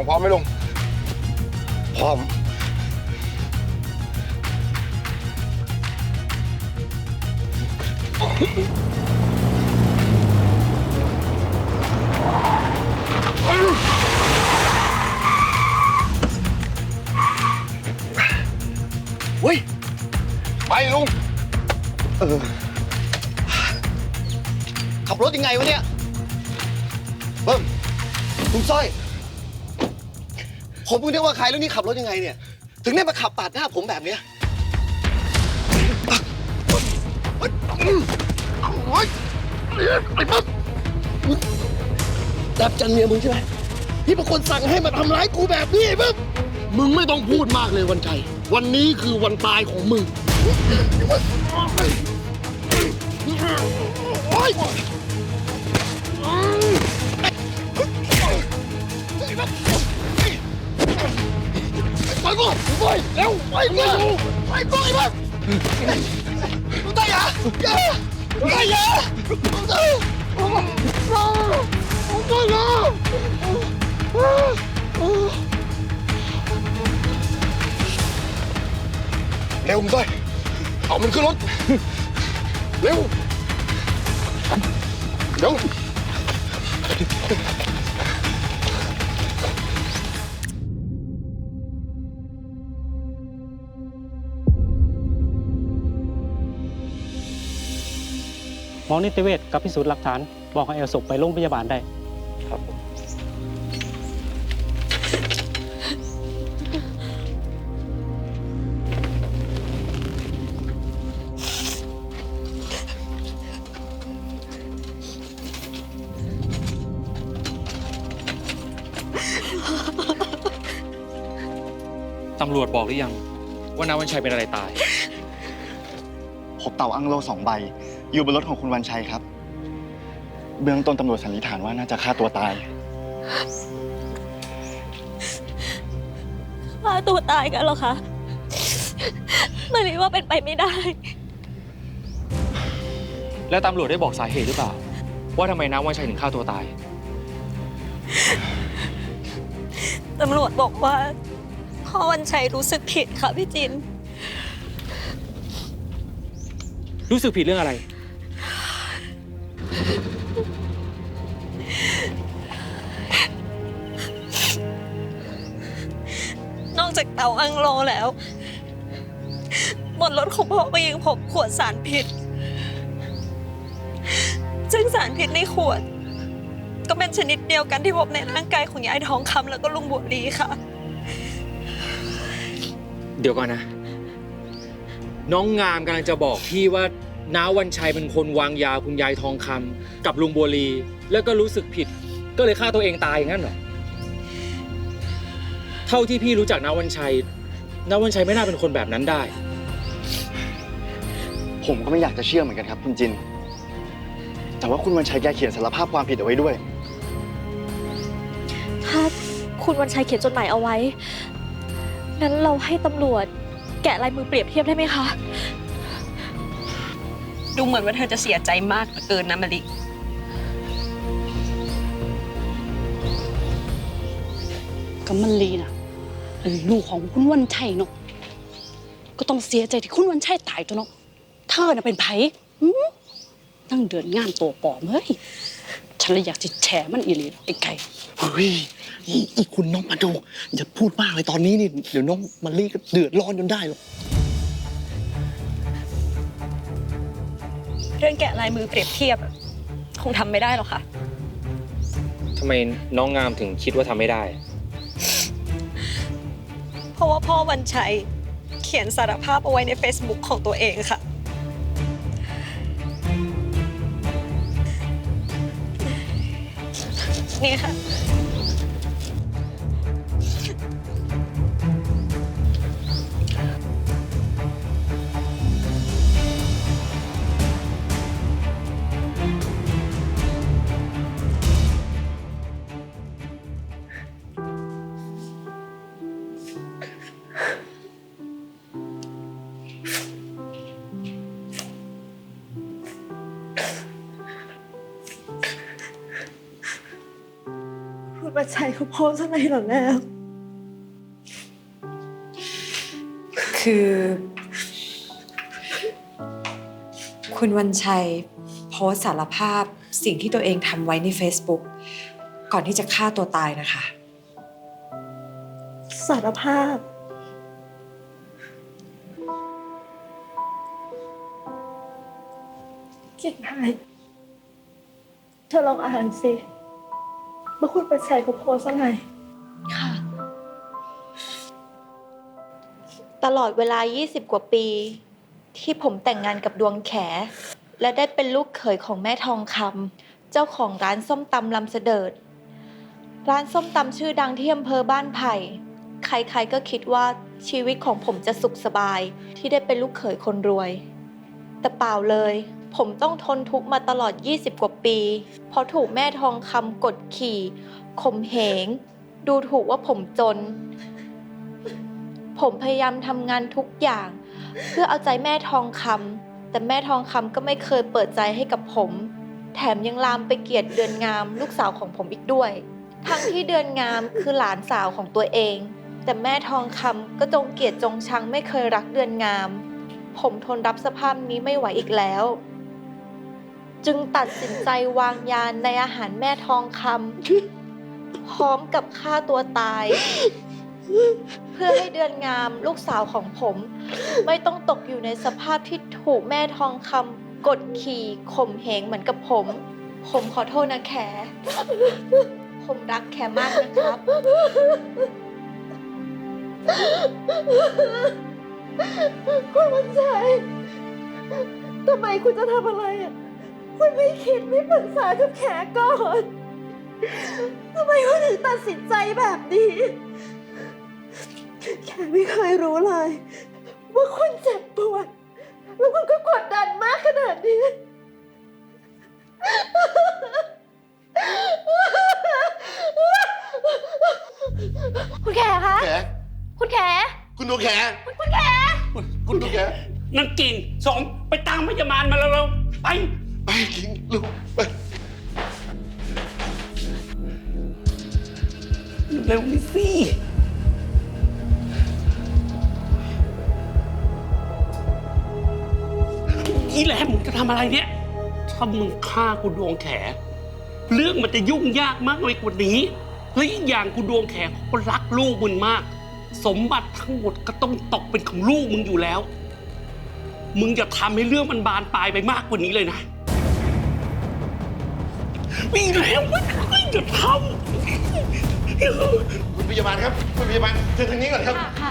องพร้อมไหมลุง พร้อม เฮ้ย ไปลุง เออ ขับรถยังไงวะเนี่ย เบิ้มลุงสร้อย ผมเพิ่งนึกว่าใครแล้วนี่ขับรถยังไงเนี่ย ถึงได้มาขับปาดหน้าผมแบบเนี้ยโอ๊ยไอ้ปั๊บรับจันเมียมึงใช่ไหมที่เป็นคนสั่งให้มาทำร้ายกูแบบนี้ปึ๊บมึงไม่ต้องพูดมากเลยวันชัย วันนี้คือวันตายของมึง โอ๊ย กูไปกูไอ้บ้าลุงตายอย่าอย่าลุงตายอย่าลุงตายลุงตายยาเร็วมึงต้อยเอามันขึ้นรถ เร็ว เร็ว มอนิติเวชกับพิสูจน์หลักฐาน บอกให้เอาศพไปโรงพยาบาลได้ตำรวจบอกหรือยัง ว่านาวันชัยเป็นอะไรตาย พบเต่าอังโลสองใบ อยู่บนรถของคุณวันชัยครับ เบื้องต้นตำรวจสันนิษฐานว่าน่าจะฆ่าตัวตาย ฆ่าตัวตายกันเหรอคะมารีว่าเป็นไปไม่ได้ แล้วตำรวจได้บอกสาเหตุหรือเปล่า ว่าทำไมนาวันชัยถึงฆ่าตัวตาย ตำรวจบอกว่าพ่อวันชัยรู้สึกผิดค่ะพี่จิน รู้สึกผิดเรื่องอะไร นอกจากเตาอังโลแล้ว บนรถของพ่อก็ยังพบขวดสารพิษ ซึ่งสารพิษในขวด ก็เป็นชนิดเดียวกันที่พบในร่างกายของยายทองคำแล้วก็ลุงบัวลีค่ะ เดี๋ยวก่อนนะ น้องงามกำลังจะบอกพี่ว่า น้าวันชัยเป็นคนวางยาคุณยายทองคำกับลุงบัวลี แล้วก็รู้สึกผิด ก็เลยฆ่าตัวเองตายอย่างนั้นเหรอเท่าที่พี่รู้จักน้าวันชัยน้าวันชัยไม่น่าเป็นคนแบบนั้นได้ ผมก็ไม่อยากจะเชื่อเหมือนกันครับคุณจิน แต่ว่าคุณวันชัยแกเขียนสารภาพความผิดเอาไว้ด้วย ถ้าคุณวันชัยเขียนจดหมายเอาไว้งั้นเราให้ตำรวจแกะลายมือเปรียบเทียบได้ไหมคะ ดูเหมือนว่าเธอจะเสียใจมากเหลือเกินนะมะลิกับมันลีน่ะเป็นลูกของคุณวันชัยเนาะก็ต้องเสียใจที่คุณวันชัยตายตัวเนาะเธอน่ะเป็นไผหืมนั่งเดือนงานตัวปลอมเฮ้ยฉันเลยอยากจะแฉมันอีหลีไอ้ไก่เฮ้ยอีอีคุณน้องมาดูอย่าพูดมากเลยตอนนี้นี่เดี๋ยวน้องมารีก็เดือดร้อนจนได้หรอก เรื่องแกะลายมือเปรียบเทียบอะคงทำไม่ได้หรอกค่ะ ทำไมน้องงามถึงคิดว่าทำไม่ได้ เพราะว่าพ่อวันชัยเขียนสารภาพเอาไว้ใน Facebook ของตัวเองค่ะ นี่ค่ะ ประชัยเขาโพสต์อะไรเหรอแล้ว คือ คุณวันชัยโพสต์สารภาพสิ่งที่ตัวเองทำไว้ใน Facebook ก่อนที่จะฆ่าตัวตายนะคะ สารภาพ เก่งไทยเธอลองอ่านสิ ว่าคุณประชัยเขาโพสต์อะไรค่ะ ตลอดเวลา 20 กว่าปี ที่ผมแต่งงานกับดวงแข และได้เป็นลูกเขยของแม่ทองคำเจ้าของร้านส้มตำลำเสดิร์ดร้านส้มตำชื่อดังที่อำเภอบ้านไผ่ ใครๆก็คิดว่าชีวิตของผมจะสุขสบายที่ได้เป็นลูกเขยคนรวย แต่เปล่าเลย ผมต้องทนทุกข์มาตลอด 20 กว่าปี เพราะถูกแม่ทองคำกดขี่ข่มเหง ดูถูกว่าผมจน ผมพยายามทำงานทุกอย่าง เพื่อเอาใจแม่ทองคำแต่แม่ทองคำก็ไม่เคยเปิดใจให้กับผม แถมยังลามไปเกลียดเดือนงาม ลูกสาวของผมอีกด้วย ทั้งที่เดือนงามคือหลานสาวของตัวเอง แต่แม่ทองคำก็จงเกลียดจงชังไม่เคยรักเดือนงาม ผมทนรับสภาพนี้ไม่ไหวอีกแล้ว จึงตัดสินใจวางยาในอาหารแม่ทองคำพร้อมกับฆ่าตัวตาย เพื่อให้เดือนงามลูกสาวของผม ไม่ต้องตกอยู่ในสภาพที่ถูกแม่ทองคำกดขี่ข่มเหงเหมือนกับผม ผมขอโทษนะแข ผมรักแขมากนะครับ คุณวันชัยทำไมคุณจะทำอะไรอะ คุณไม่คิดไม่ปรึกษากับแขกก่อนทำไมคุณถึงตัดสินใจแบบนี้ แขไม่เคยรู้เลย ว่าคุณเจ็บปวด แล้วคุณก็กดดันมากขนาดนี้คุณแขคะ แขคุณแข คุณดวงแขคุณแข คุณคุณดวงแขนั่งกิ่งสองไปตามพยาบาลมาแล้วเราไป ไปกิงลูกไปเร็วสิอีแหลมมึงจะทำอะไรเนี่ย ถ้ามึงฆ่ากูดวงแข เรื่องมันจะยุ่งยากมากไปกว่านี้ และอีกอย่างกูดวงแขเขาก็รักลูกมึงมาก สมบัติทั้งหมดก็ต้องตกเป็นของลูกมึงอยู่แล้ว มึงอย่าทำให้เรื่องมันบานปลายไปมากกว่านี้เลยนะ อีแหลมไม่อย่าทำคุณพยาบาลครับคุณพยาบาลเชิญทางนี้ก่อนครับ ค่ะค่ะ